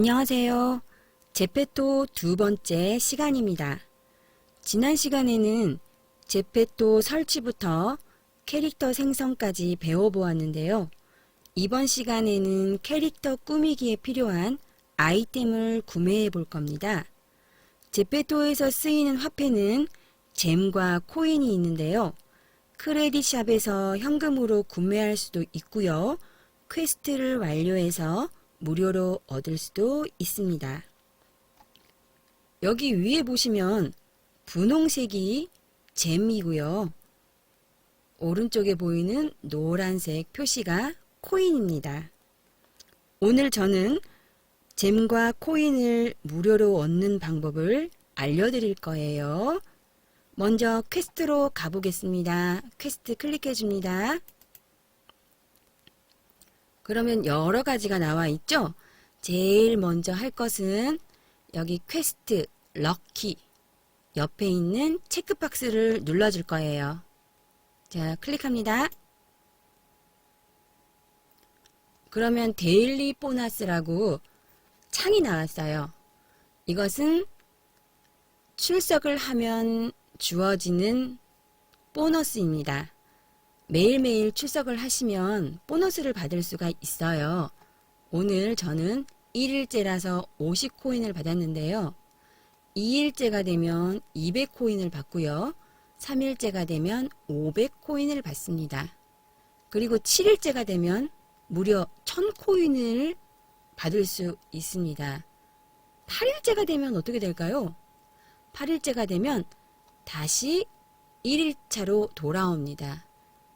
안녕하세요. 제페토 두 번째 시간입니다. 지난 시간에는 제페토 설치부터 캐릭터 생성까지 배워보았는데요. 이번 시간에는 캐릭터 꾸미기에 필요한 아이템을 구매해 볼 겁니다. 제페토에서 쓰이는 화폐는 잼과 코인이 있는데요. 크레딧샵에서 현금으로 구매할 수도 있고요. 퀘스트를 완료해서 무료로 얻을 수도 있습니다. 여기 위에 보시면 분홍색이 잼이고요. 오른쪽에 보이는 노란색 표시가 코인입니다. 오늘 저는 잼과 코인을 무료로 얻는 방법을 알려드릴 거예요. 먼저 퀘스트로 가보겠습니다. 퀘스트 클릭해 줍니다. 그러면 여러 가지가 나와 있죠? 제일 먼저 할 것은 여기 퀘스트, 럭키 옆에 있는 체크박스를 눌러줄 거예요. 자, 클릭합니다. 그러면 데일리 보너스라고 창이 나왔어요. 이것은 출석을 하면 주어지는 보너스입니다. 매일매일 출석을 하시면 보너스를 받을 수가 있어요. 오늘 저는 1일째라서 50코인을 받았는데요. 2일째가 되면 200코인을 받고요. 3일째가 되면 500코인을 받습니다. 그리고 7일째가 되면 무려 1000코인을 받을 수 있습니다. 8일째가 되면 어떻게 될까요? 8일째가 되면 다시 1일차로 돌아옵니다.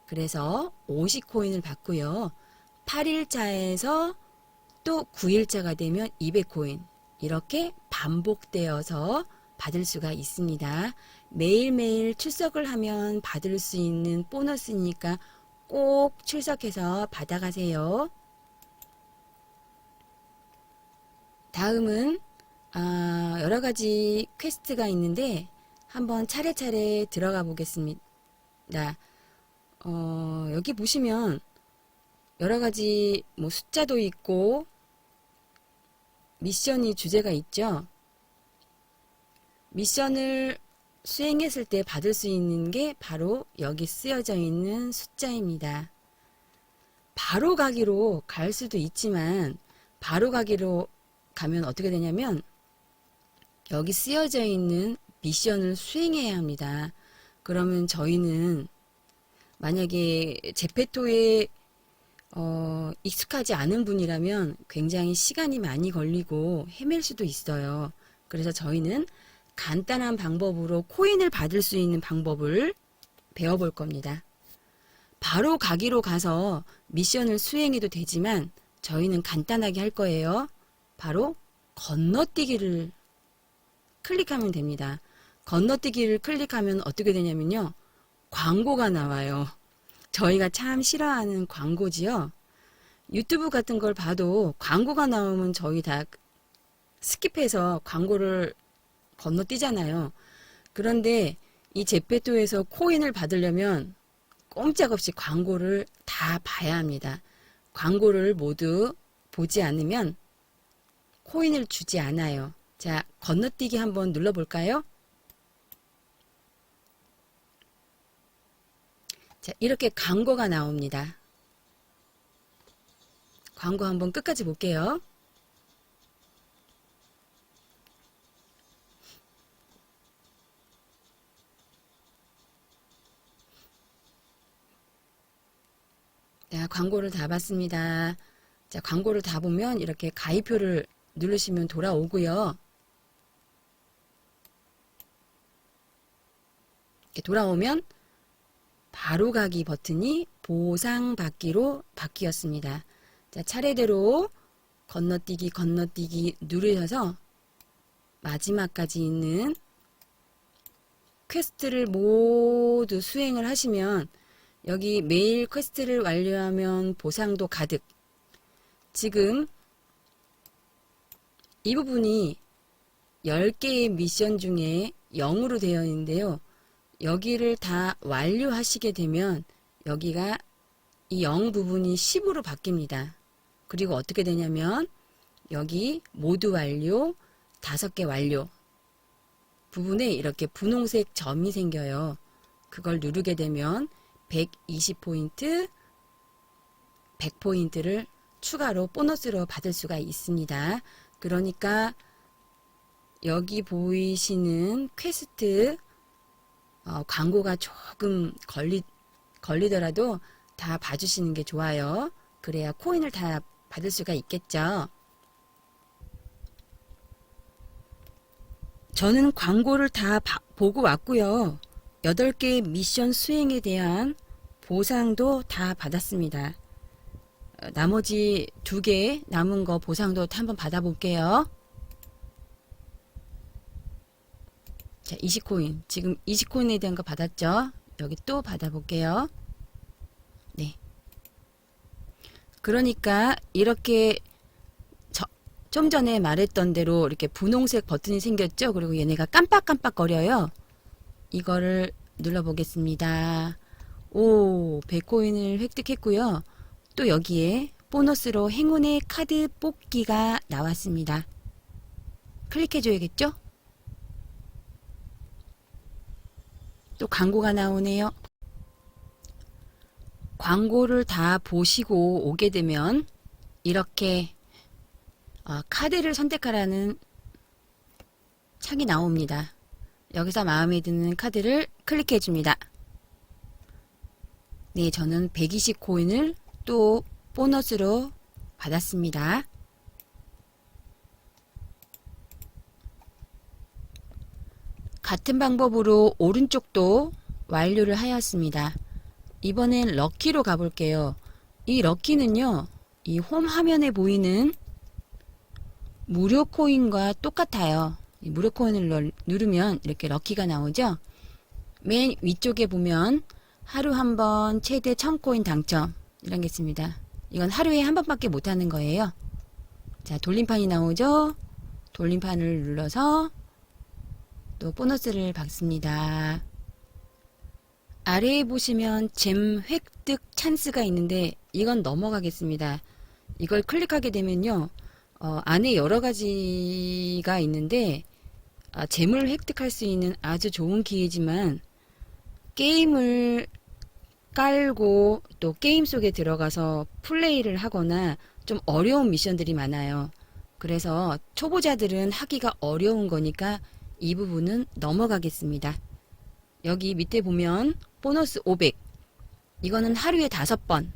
그래서 50코인을 받고요. 8일차에서 또 9일차가 되면 200코인 이렇게 반복되어서 받을 수가 있습니다. 매일매일 출석을 하면 받을 수 있는 보너스니까 꼭 출석해서 받아가세요. 다음은 아, 여러 가지 퀘스트가 있는데 한번 차례차례 들어가 보겠습니다. 어, 여기 보시면 여러 가지 뭐 숫자도 있고 미션이 주제가 있죠. 미션을 수행했을 때 받을 수 있는 게 바로 여기 쓰여져 있는 숫자입니다. 바로 가기로 갈 수도 있지만 바로 가기로 가면 어떻게 되냐면 여기 쓰여져 있는 미션을 수행해야 합니다. 그러면 저희는 만약에 제페토에 어, 익숙하지 않은 분이라면 굉장히 시간이 많이 걸리고 헤맬 수도 있어요. 그래서 저희는 간단한 방법으로 코인을 받을 수 있는 방법을 배워볼 겁니다. 바로 가기로 가서 미션을 수행해도 되지만 저희는 간단하게 할 거예요. 바로 건너뛰기를 클릭하면 됩니다. 건너뛰기를 클릭하면 어떻게 되냐면요. 광고가 나와요. 저희가 참 싫어하는 광고지요. 유튜브 같은 걸 봐도 광고가 나오면 저희 다 스킵해서 광고를 건너뛰잖아요. 그런데 이 제페토에서 코인을 받으려면 꼼짝없이 광고를 다 봐야 합니다. 광고를 모두 보지 않으면 코인을 주지 않아요. 자, 건너뛰기 한번 눌러볼까요? 자, 이렇게 광고가 나옵니다. 광고 한번 끝까지 볼게요. 자, 광고를 다 봤습니다. 자, 광고를 다 보면 이렇게 가입표를 누르시면 돌아오고요. 이렇게 돌아오면 바로 가기 버튼이 보상 받기로 바뀌었습니다. 자, 차례대로 건너뛰기 건너뛰기 누르셔서 마지막까지 있는 퀘스트를 모두 수행을 하시면 여기 매일 퀘스트를 완료하면 보상도 가득. 지금 이 부분이 10개의 미션 중에 0으로 되어 있는데요. 여기를 다 완료하시게 되면 여기가 이 0 부분이 10으로 바뀝니다. 그리고 어떻게 되냐면 여기 모두 완료, 다섯 개 완료 부분에 이렇게 분홍색 점이 생겨요. 그걸 누르게 되면 120포인트, 100포인트를 추가로 보너스로 받을 수가 있습니다. 그러니까 여기 보이시는 퀘스트 어, 광고가 조금 걸리, 걸리더라도 다 봐주시는 게 좋아요. 그래야 코인을 다 받을 수가 있겠죠. 저는 광고를 다 봐- 보고 왔고요. 8개 미션 수행에 대한 보상도 다 받았습니다. 어, 나머지 두 개 남은 거 보상도 한번 받아볼게요. 자, 20코인. 지금 20코인에 대한 거 받았죠? 여기 또 받아볼게요. 네. 그러니까 이렇게 저- 좀 전에 말했던 대로 이렇게 분홍색 버튼이 생겼죠? 그리고 얘네가 깜빡깜빡 거려요. 이거를 눌러보겠습니다. 오, 100코인을 획득했고요. 또 여기에 보너스로 행운의 카드 뽑기가 나왔습니다. 클릭해줘야겠죠? 또 광고가 나오네요. 광고를 다 보시고 오게 되면 이렇게 어, 카드를 선택하라는 창이 나옵니다. 여기서 마음에 드는 카드를 클릭해 줍니다. 네, 저는 120 코인을 또 보너스로 받았습니다. 같은 방법으로 오른쪽도 완료를 하였습니다. 이번엔 럭키로 가볼게요. 이 럭키는요, 이 홈 화면에 보이는 무료 코인과 똑같아요. 이 무료 코인을 눌- 누르면 이렇게 럭키가 나오죠? 맨 위쪽에 보면 하루 한 번 최대 1000코인 당첨 이런 게 있습니다. 이건 하루에 한 번밖에 못 하는 거예요. 자, 돌림판이 나오죠? 돌림판을 눌러서 또 보너스를 받습니다. 아래에 보시면 잼 획득 찬스가 있는데 이건 넘어가겠습니다. 이걸 클릭하게 되면요. 어, 안에 여러 가지가 있는데 아, 잼을 획득할 수 있는 아주 좋은 기회지만 게임을 깔고 또 게임 속에 들어가서 플레이를 하거나 좀 어려운 미션들이 많아요. 그래서 초보자들은 하기가 어려운 거니까 이 부분은 넘어가겠습니다. 여기 밑에 보면 보너스 500. 이거는 하루에 다섯 번.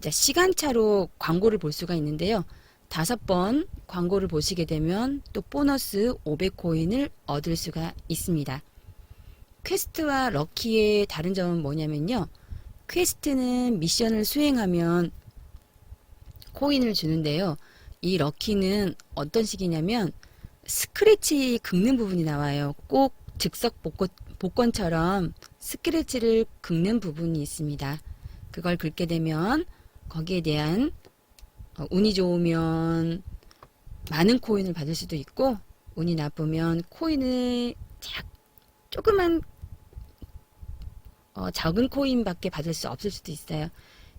자, 시간차로 광고를 볼 수가 있는데요. 다섯 번 광고를 보시게 되면 또 보너스 500코인을 얻을 수가 있습니다. 퀘스트와 럭키의 다른 점은 뭐냐면요. 퀘스트는 미션을 수행하면 코인을 주는데요. 이 럭키는 어떤 식이냐면 스크래치 긁는 부분이 나와요. 꼭 즉석 복권, 복권처럼 스크래치를 긁는 부분이 있습니다. 그걸 긁게 되면 거기에 대한 어, 운이 좋으면 많은 코인을 받을 수도 있고 운이 나쁘면 코인을 작 조그만 어, 적은 코인밖에 받을 수 없을 수도 있어요.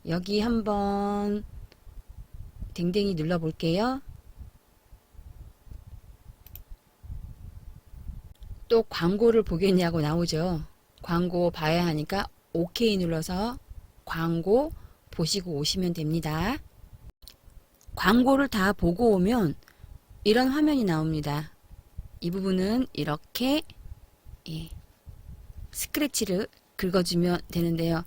여기 한번 댕댕이 눌러 볼게요. 또 광고를 보겠냐고 나오죠. 광고 봐야 하니까 OK 눌러서 광고 보시고 오시면 됩니다. 광고를 다 보고 오면 이런 화면이 나옵니다. 이 부분은 이렇게 예, 스크래치를 긁어주면 되는데요.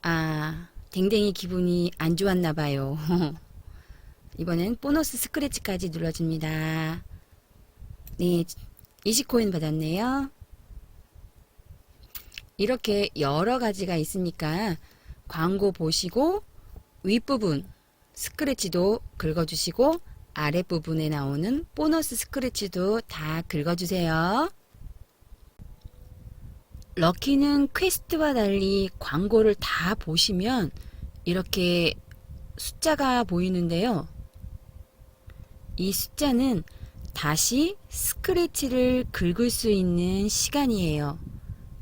아, 댕댕이 기분이 안 좋았나 봐요. 이번엔 보너스 스크래치까지 눌러줍니다. 네, 20코인 받았네요. 이렇게 여러 가지가 있으니까 광고 보시고 윗부분 스크래치도 긁어주시고 아랫부분에 나오는 보너스 스크래치도 다 긁어주세요. 럭키는 퀘스트와 달리 광고를 다 보시면 이렇게 숫자가 보이는데요. 이 숫자는 다시 스크래치를 긁을 수 있는 시간이에요.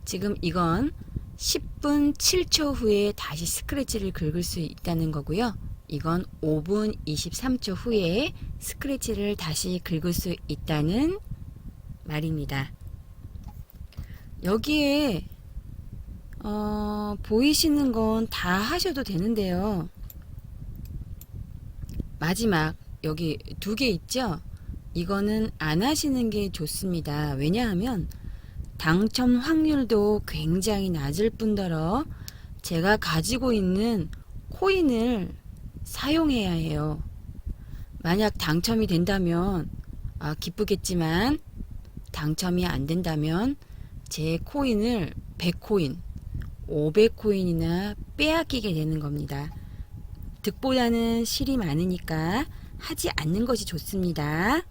지금 이건 10분 7초 후에 다시 스크래치를 긁을 수 있다는 거고요. 이건 5분 23초 후에 스크래치를 다시 긁을 수 있다는 말입니다. 여기에 어, 보이시는 건 다 하셔도 되는데요. 마지막 여기 두 개 있죠? 이거는 안 하시는 게 좋습니다. 왜냐하면 당첨 확률도 굉장히 낮을 뿐더러 제가 가지고 있는 코인을 사용해야 해요. 만약 당첨이 된다면 아, 기쁘겠지만 당첨이 안 된다면 제 코인을 100코인, 500코인이나 빼앗기게 되는 겁니다. 득보다는 실이 많으니까 하지 않는 것이 좋습니다.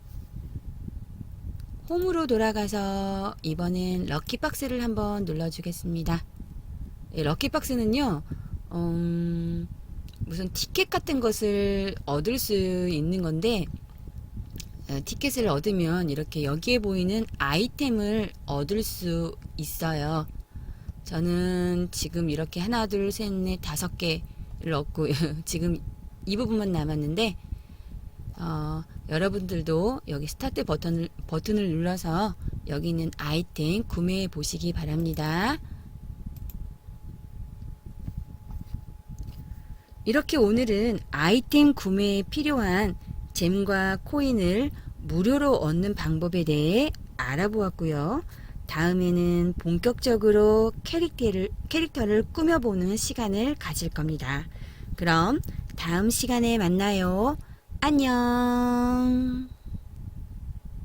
홈으로 돌아가서 이번엔 럭키박스를 한번 눌러주겠습니다. 예, 럭키박스는요, 음, 무슨 티켓 같은 것을 얻을 수 있는 건데, 어, 티켓을 얻으면 이렇게 여기에 보이는 아이템을 얻을 수 있어요. 저는 지금 이렇게 하나, 둘, 셋, 넷, 다섯 개를 얻고, 지금 이 부분만 남았는데, 어, 여러분들도 여기 스타트 버튼을, 버튼을 눌러서 여기 있는 아이템 구매해 보시기 바랍니다. 이렇게 오늘은 아이템 구매에 필요한 잼과 코인을 무료로 얻는 방법에 대해 알아보았고요. 다음에는 본격적으로 캐릭터를, 캐릭터를 꾸며보는 시간을 가질 겁니다. 그럼 다음 시간에 만나요. 안녕.